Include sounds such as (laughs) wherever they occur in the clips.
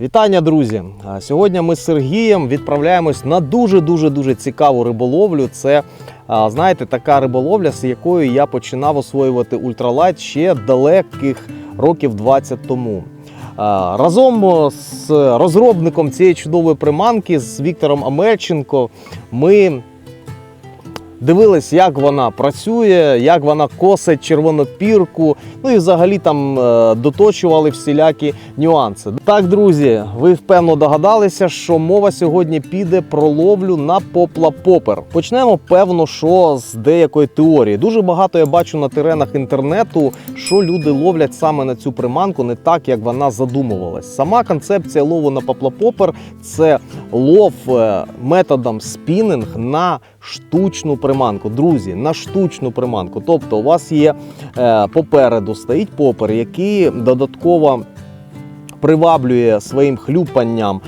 Вітання, друзі! Сьогодні ми з Сергієм відправляємось на дуже дуже дуже цікаву риболовлю. Це знаєте, така риболовля, з якою я починав освоювати ультралайт ще далеких років 20 тому. Разом з розробником цієї чудової приманки з Віктором Амельченко ми дивились, як вона працює, як вона косить червонопірку. Ну і взагалі там е, доточували всілякі нюанси. Так, друзі, ви впевно догадалися, що мова сьогодні піде про ловлю на попла попер. Почнемо, певно, що з деякої теорії. Дуже багато я бачу на теренах інтернету, що люди ловлять саме на цю приманку, не так, як вона задумувалась. Сама концепція лову на попла попер це лов е, методом спінінг на штучну приманку. Друзі, на штучну приманку. Тобто, у вас є е, попереду стоїть попер, який додатково. Приваблює своїм хлюпанням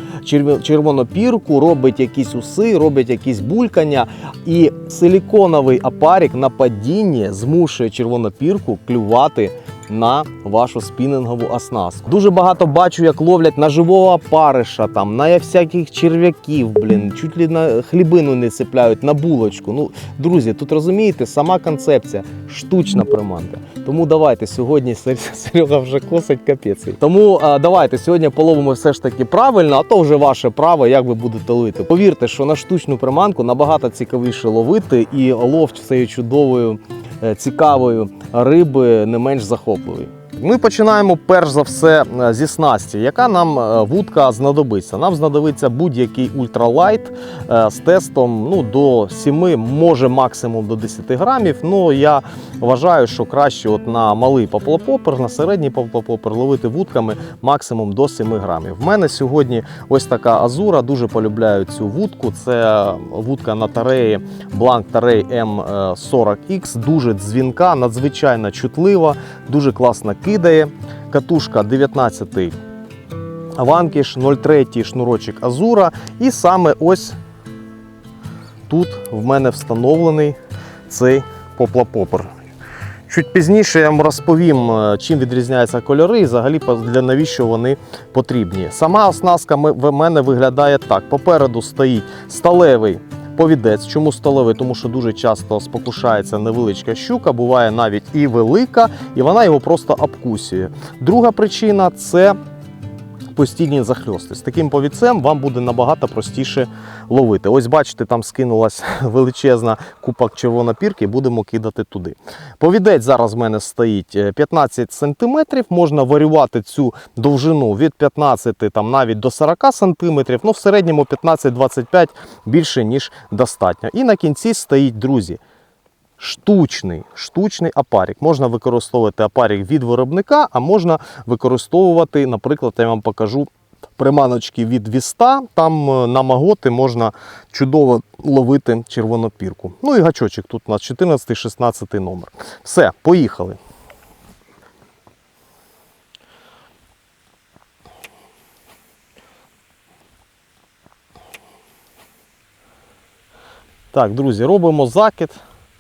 червонопірку, робить якісь уси, робить якісь булькання, і силіконовий апарік на падінні змушує червонопірку клювати на вашу спінінгову оснастку. Дуже багато бачу, як ловлять на живого опариша, там, на всяких черв'яків, блін, чуть ли на хлібину не цепляють, на булочку. Ну, друзі, тут розумієте, сама концепція штучна приманка. Тому давайте сьогодні Сер- Серега вже косить капець. Тому давайте сьогодні половимо все ж таки правильно, а то вже ваше право, як ви будете ловити. Повірте, що на штучну приманку набагато цікавіше ловити, і лов цією чудовою, е, цікавою риби не менш 不会 Ми починаємо перш за все е, зі снасті, яка нам е, вудка знадобиться. Нам знадобиться будь-який ультралайт е, з тестом ну, до 7, може максимум до 10 грамів. Ну я вважаю, що краще от на малий поплапопер, на середній поплапопер ловити вудками максимум до 7 грамів. В мене сьогодні ось така азура. Дуже полюбляю цю вудку. Це вудка на тареї Blanc Tarey M40X, дуже дзвінка, надзвичайно чутлива, дуже класно кидає. Катушка 19 ванкіш, 0,3 шнурочок Азура. І саме ось тут в мене встановлений цей поплапопер. Чуть пізніше я вам розповім, е, чим відрізняються кольори і взагалі для навіщо вони потрібні. Сама оснастка в мене виглядає так: попереду стоїть сталевий повідець. Чому столовий? Тому що дуже часто спокушається невеличка щука, буває навіть і велика, і вона його просто обкусює. Друга причина це постійні захльости. З таким повідцем вам буде набагато простіше ловити. Ось бачите, там скинулась (laughs) величезна купа червонопірки, будемо кидати туди. Повідець зараз в мене стоїть е, 15 см, можна варювати цю довжину від 15 там, навіть до 40 см, ну в середньому 15-25 більше, ніж достатньо. І на кінці стоїть, друзі, штучний, штучний апарік. Можна використовувати апарік від виробника, а можна використовувати, наприклад, я вам покажу приманочки від Віста. Там е, на маготи можна чудово ловити червонопірку. Ну і гачочок тут у нас 14-16 номер. Все, поїхали. Так, друзі, робимо закид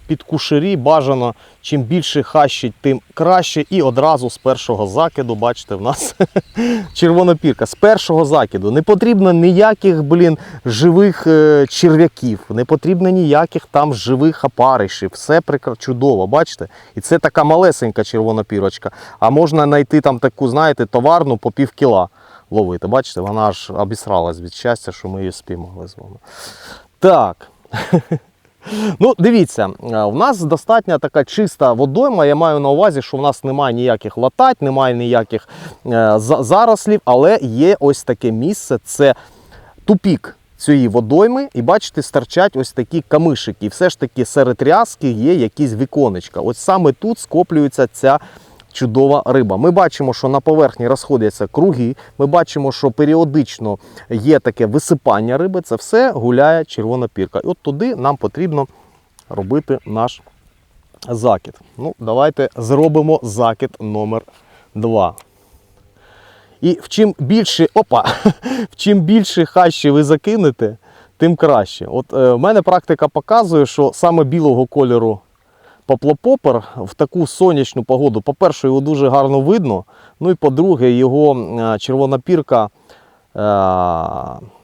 під кушері. Бажано, чим більше хащить, тим краще. І одразу з першого закиду, бачите, в нас (laughs) червонопірка. З першого закиду. Не потрібно ніяких, блін, живих е, черв'яків, не потрібно ніяких там живих опаришів. Все прекра- чудово, бачите? І це така малесенька червонопірочка. А можна знайти там таку, знаєте, товарну по пів кіла ловити. Бачите, вона аж обісралась від щастя, що ми її спіймали з вами. Так. (laughs) Ну, дивіться, е, в нас достатньо така чиста водойма. Я маю на увазі, що в нас немає ніяких латать, немає ніяких е, зарослів, але є ось таке місце це тупік цієї водойми, і бачите, стирчать ось такі камишики. І все ж таки серед рязки є якісь віконечка. Ось саме тут скоплюється ця чудова риба. Ми бачимо, що на поверхні розходяться круги. Ми бачимо, що періодично є таке висипання риби. Це все гуляє червона пірка. І от туди нам потрібно робити наш закид. Ну, давайте зробимо закид номер 2. І в чим більше, опа, (laughs) в чим більше хащі ви закинете, тим краще. От е, в мене практика показує, що саме білого кольору поплопопер в таку сонячну погоду, по-перше, його дуже гарно видно. Ну і по-друге, його е, червона пірка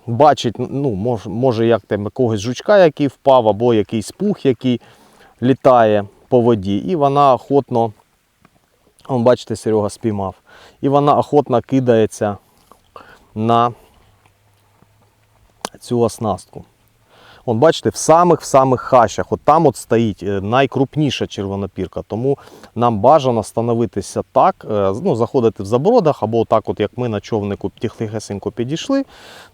бачить, ну, може, може як там якогось жучка, який впав, або якийсь пух, який літає по воді, і вона охотно, он, бачите, Серега спіймав, і вона охотно кидається на цю оснастку. От бачите, в самих в самих хащах, от там от стоїть е, найкрупніша червонопірка. Тому нам бажано становитися так, е, ну, заходити в забродах, або так, от як ми на човнику тихесенько підійшли,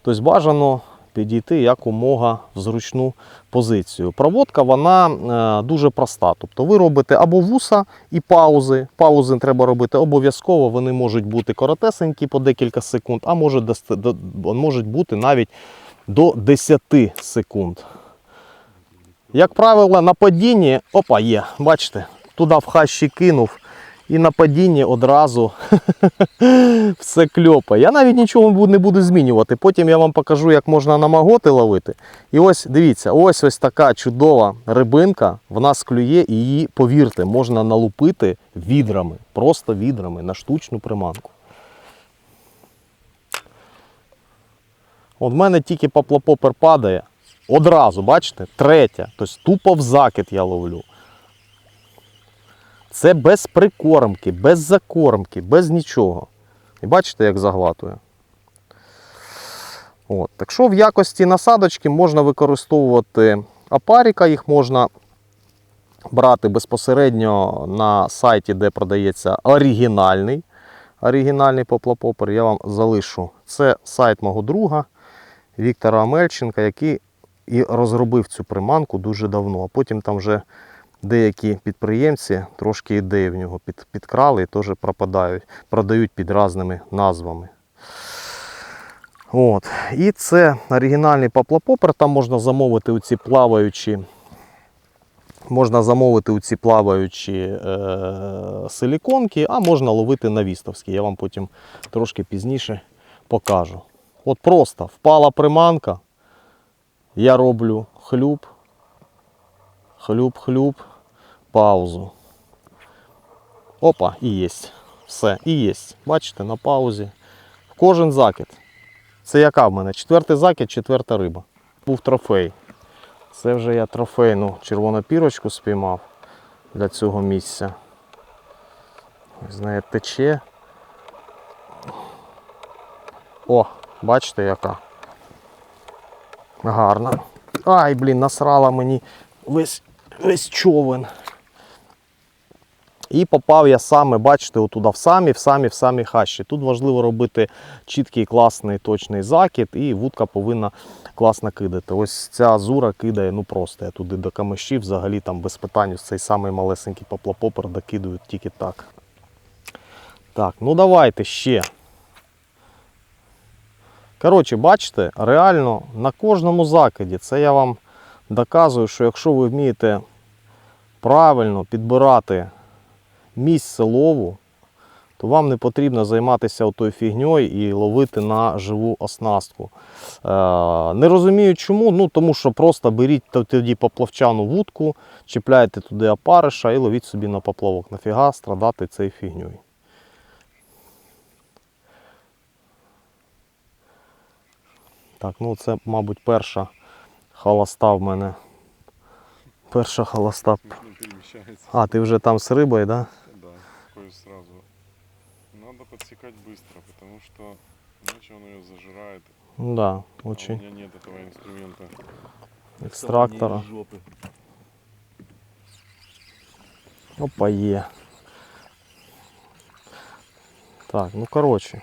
тобто бажано підійти якомога в зручну позицію. Проводка вона е, дуже проста. Тобто ви робите або вуса і паузи. Паузи треба робити обов'язково, вони можуть бути коротесенькі по декілька секунд, а до- можуть бути навіть до 10 секунд. Як правило, на падінні, опа, є, бачите, туди в хащі кинув і на падінні одразу (laughs) все кльопає. Я навіть нічого не буду змінювати. Потім я вам покажу, як можна на маготи ловити. І ось дивіться, ось ось така чудова рибинка, в нас клює, і її, повірте, можна налупити відрами, просто відрами на штучну приманку. От в мене тільки поплапопер падає. Одразу, бачите, третя. Тобто тупо в закид я ловлю. Це без прикормки, без закормки, без нічого. І бачите, як заглатує. От. Так що в якості насадочки можна використовувати апаріка, їх можна брати безпосередньо на сайті, де продається оригінальний. Оригінальний поплапопер я вам залишу. Це сайт мого друга Віктора Амельченка, який і розробив цю приманку дуже давно. А потім там вже деякі підприємці трошки ідеї в нього під, підкрали і теж пропадають, продають під різними назвами. От. І це оригінальний поплапопер, там можна замовити оці плаваючі. Можна замовити у ці плаваючі е, силіконки, а можна ловити на вістовські. Я вам потім трошки пізніше покажу. От просто впала приманка, я роблю хлюб, хлюб, хлюб, паузу. Опа, і є. Все, і є. Бачите, на паузі. Кожен закид. Це яка в мене? Четвертий закид, четверта риба. Був трофей. Це вже я трофейну червону пірочку спіймав для цього місця. З тече. О, бачите яка. Гарна. Ай, блін, насрала мені весь, весь човен. І попав я саме, бачите, отуда в самі, в самі, в самі хащі. Тут важливо робити чіткий, класний, точний закид, і вудка повинна класно кидати. Ось ця азура кидає, ну просто я туди до камишів, взагалі там без питань ось цей самий малесенький поплапопер докидують тільки так. Так, ну давайте ще. Коротше, бачите, реально на кожному закиді, це я вам доказую, що якщо ви вмієте правильно підбирати місце лову, то вам не потрібно займатися отою фігньою і ловити на живу оснастку. Е, не розумію чому, ну тому що просто беріть тоді поплавчану вудку, чіпляйте туди опариша і ловіть собі на поплавок. Нафіга страдати цією фігньою. Так, ну це, мабуть, перша холоста в мене. Перша холоста. А, ти вже там з рибою, так? Да? Да, сразу. Надо подсекать быстро, потому что иначе он ее зажирает. Да, А очень. у меня нет этого инструмента. Екстрактора. Опа, є. Так, ну коротше.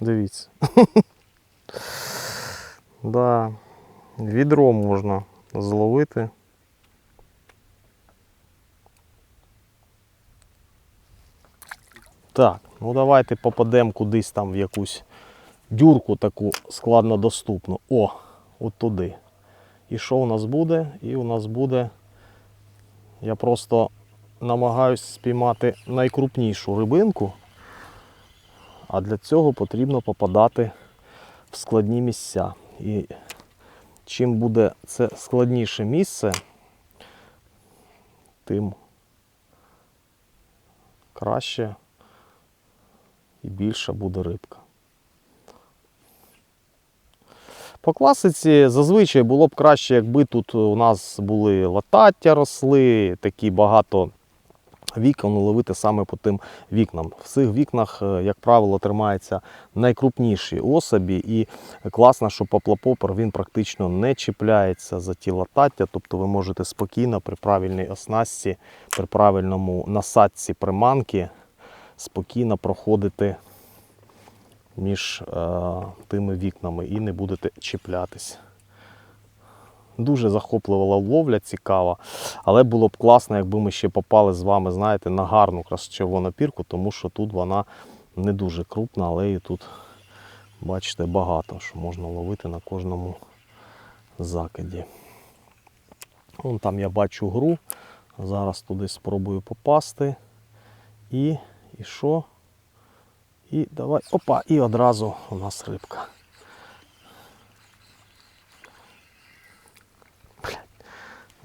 Дивіться. (laughs) да. Відро можна зловити. Так, ну давайте попадемо кудись там в якусь дюрку таку складнодоступну. О, от туди. І що у нас буде? І у нас буде. Я просто намагаюсь спіймати найкрупнішу рибинку. А для цього потрібно попадати в складні місця. І чим буде це складніше місце, тим краще і більша буде рибка. По класиці зазвичай було б краще, якби тут у нас були латаття росли, такі багато вікон ловити саме по тим вікнам. В цих вікнах, е, як правило, тримаються найкрупніші особі, і класно, що поплапопер він практично не чіпляється за ті латаття, тобто ви можете спокійно при правильній оснастці, при правильному насадці приманки спокійно проходити між е, тими вікнами і не будете чіплятись. Дуже захоплива ловля, цікава. Але було б класно, якби ми ще попали з вами, знаєте, на гарну якраз червону пірку, тому що тут вона не дуже крупна, але її тут, бачите, багато, що можна ловити на кожному закиді. Вон там я бачу гру. Зараз туди спробую попасти. І, і що? І давай. Опа, і одразу у нас рибка.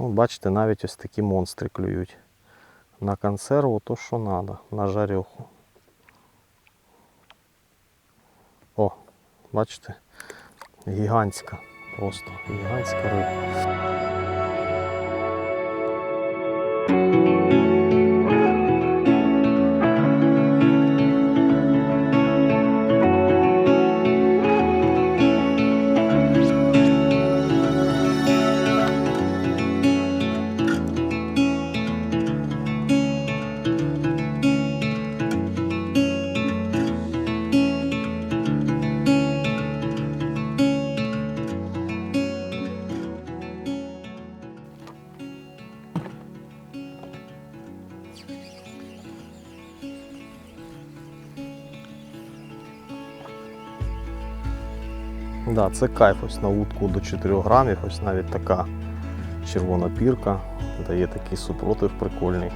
Ну, бачите, навіть ось такі монстри клюють. На консерву то, що треба, на жарьоху. О, бачите? Гігантська. Просто гігантська риба. Да, це кайф ось на вудку до 4 грамів, ось навіть така червона пірка дає такий супротив прикольний.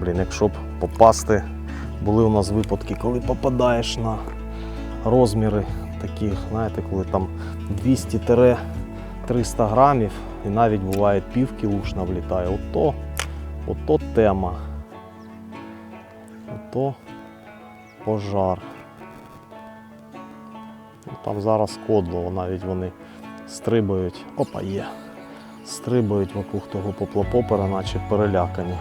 Блін, якщо б попасти, були у нас випадки, коли попадаєш на розміри таких, знаєте, коли там 200-300 грамів і навіть буває пів кілушна влітає. Ото, ото тема. Ото пожар. Там зараз кодло, навіть вони стрибають. Опа, є. Стрибають вокруг того поплапопера, наче перелякані.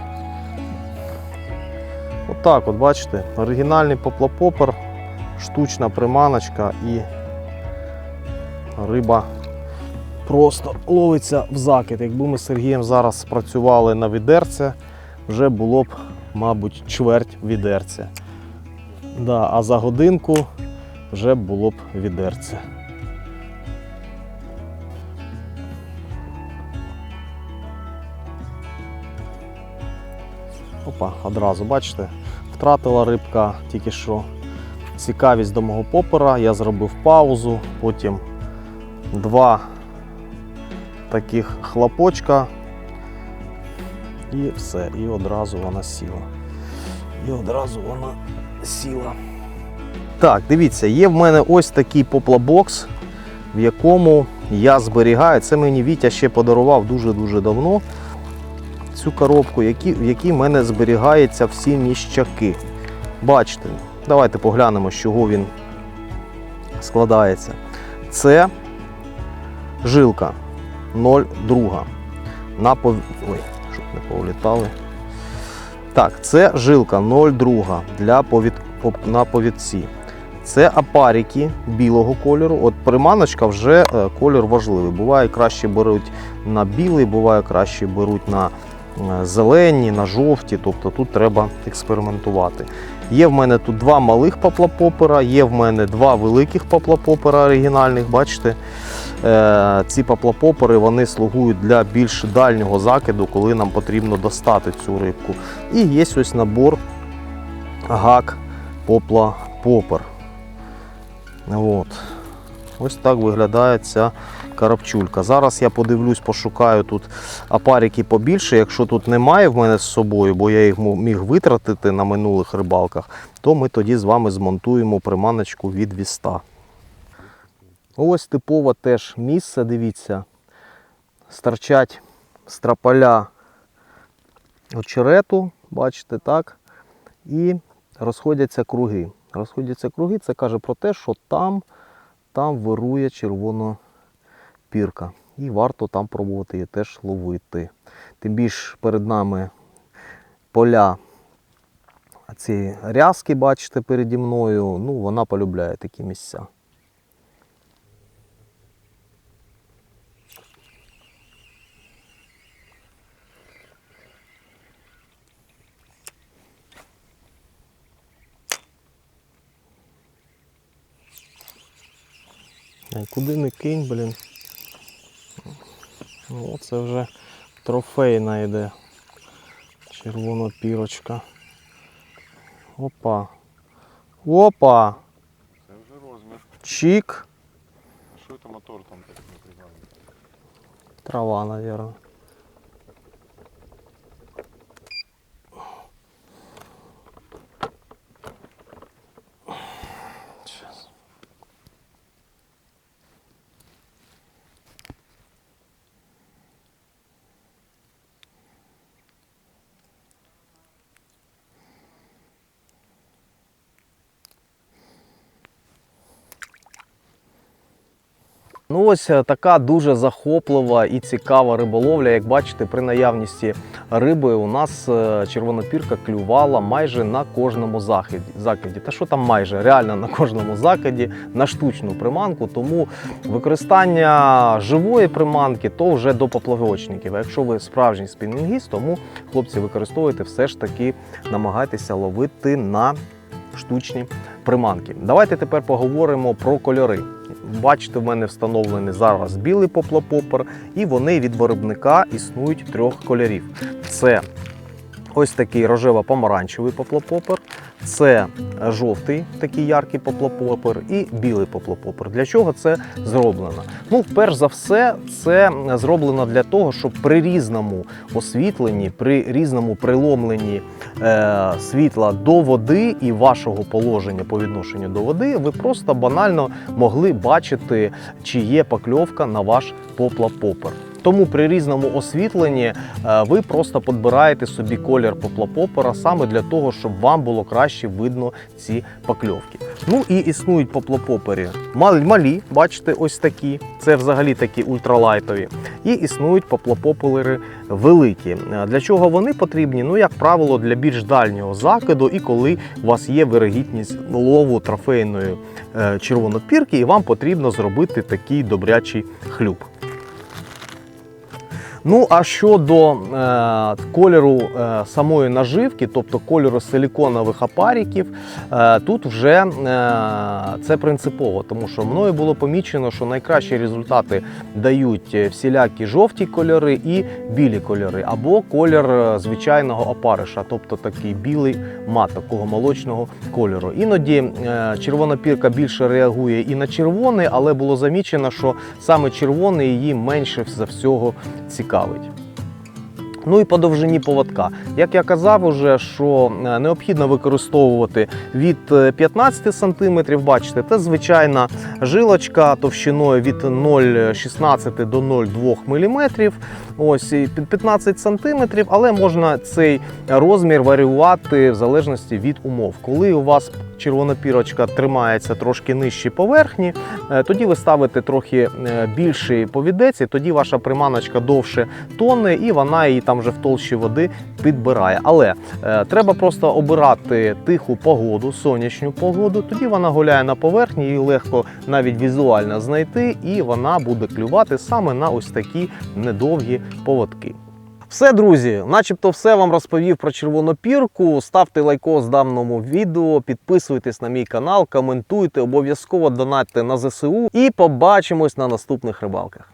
Отак, от бачите, оригінальний поплапопер, штучна приманочка і риба просто ловиться в закид. Якби ми з Сергієм зараз працювали на відерце, вже було б, мабуть, чверть відерця. Да, а за годинку вже було б відерце. Опа, одразу, бачите, втратила рибка тільки що цікавість до мого попера. Я зробив паузу, потім два таких хлопочка. І все, і одразу вона сіла. І одразу вона сіла. Так, дивіться, є в мене ось такий поплабокс, в якому я зберігаю. Це мені Вітя ще подарував дуже-дуже давно. Цю коробку, в якій в мене зберігаються всі міщаки. Бачите, давайте поглянемо, з чого він складається. Це жилка 0,2. На пов... Ой, щоб не повлітали. Так, це жилка 0,2 для повід... на повідці. Це апарики білого кольору. От приманочка вже е, колір важливий. Буває краще беруть на білий, буває краще беруть на е, зелені, на жовті. Тобто тут треба експериментувати. Є в мене тут два малих поплапопера, є в мене два великих поплапопера оригінальних. Бачите, Е, ці поплапопери вони слугують для більш дальнього закиду, коли нам потрібно достати цю рибку. І є ось набор гак попла попер. От. Ось так виглядає ця карапчулька. Зараз я подивлюсь, пошукаю тут апарики побільше. Якщо тут немає в мене з собою, бо я їх міг витратити на минулих рибалках, то ми тоді з вами змонтуємо приманочку від віста. Ось типове теж місце, дивіться. Старчать страпаля очерету, бачите, так? І розходяться круги. Розходяться круги, це каже про те, що там, там вирує червона пірка. І варто там пробувати її теж ловити. Тим більш перед нами поля ці рязки, бачите, переді мною. Ну, вона полюбляє такі місця. Куди не кинь, блін. Ну, це вже трофейна йде. Червона пірочка. Опа. Опа! Це вже розмір. Чик. Що це мотор там так не Трава, наверное. Ну ось е, така дуже захоплива і цікава риболовля. Як бачите, при наявності риби у нас е, червонопірка клювала майже на кожному закиді. Та що там майже реально на кожному закиді на штучну приманку. Тому використання живої приманки то вже до поплавочників. А якщо ви справжній спінінгіст, тому хлопці використовуйте все ж таки намагайтеся ловити на штучні приманки. Давайте тепер поговоримо про кольори. Бачите, в мене встановлений зараз білий поплапопер, і вони від виробника існують трьох кольорів. Це ось такий рожево-помаранчевий поплапопер, це жовтий такий яркий поплапопер і білий поплапопер. Для чого це зроблено? Ну, перш за все, це зроблено для того, щоб при різному освітленні, при різному приломленні е, світла до води і вашого положення по відношенню до води, ви просто банально могли бачити, чи є покльовка на ваш поплапопер. Тому при різному освітленні е, ви просто підбираєте собі колір поплапопера саме для того, щоб вам було краще видно ці покльовки. Ну і існують поплапопери мал- малі, бачите, ось такі. Це взагалі такі ультралайтові. І існують поплапопери великі. Е, Для чого вони потрібні? Ну, як правило, для більш дальнього закиду, і коли у вас є вирогідність лову трофейної е, червонопірки, і вам потрібно зробити такий добрячий хлюб. Ну, а щодо е, кольору е, самої наживки, тобто кольору силіконових апаріків, е, тут вже е, це принципово, тому що мною було помічено, що найкращі результати дають е, всілякі жовті кольори і білі кольори, або колір е, звичайного опариша, тобто такий білий мат, такого молочного кольору. Іноді е, червона пірка більше реагує і на червоний, але було замічено, що саме червоний її менше за всього цікавить. Ну і по довжині поводка. Як я казав, уже, що е, необхідно використовувати від е, 15 см, бачите, це звичайна жилочка товщиною від 0,16 до 0,2 мм. Ось під 15 см, але можна цей розмір варіювати в залежності від умов. Коли у вас червона пірочка тримається трошки нижче поверхні, е, тоді ви ставите трохи е, більший повідець, і тоді ваша приманочка довше тоне, і вона її там вже в толщі води підбирає. Але е, треба просто обирати тиху погоду, сонячну погоду. Тоді вона гуляє на поверхні, її легко навіть візуально знайти, і вона буде клювати саме на ось такі недовгі поводки. Все, друзі, начебто все вам розповів про червону пірку. Ставте лайкос даному відео, підписуйтесь на мій канал, коментуйте, обов'язково донатьте на ЗСУ і побачимось на наступних рибалках.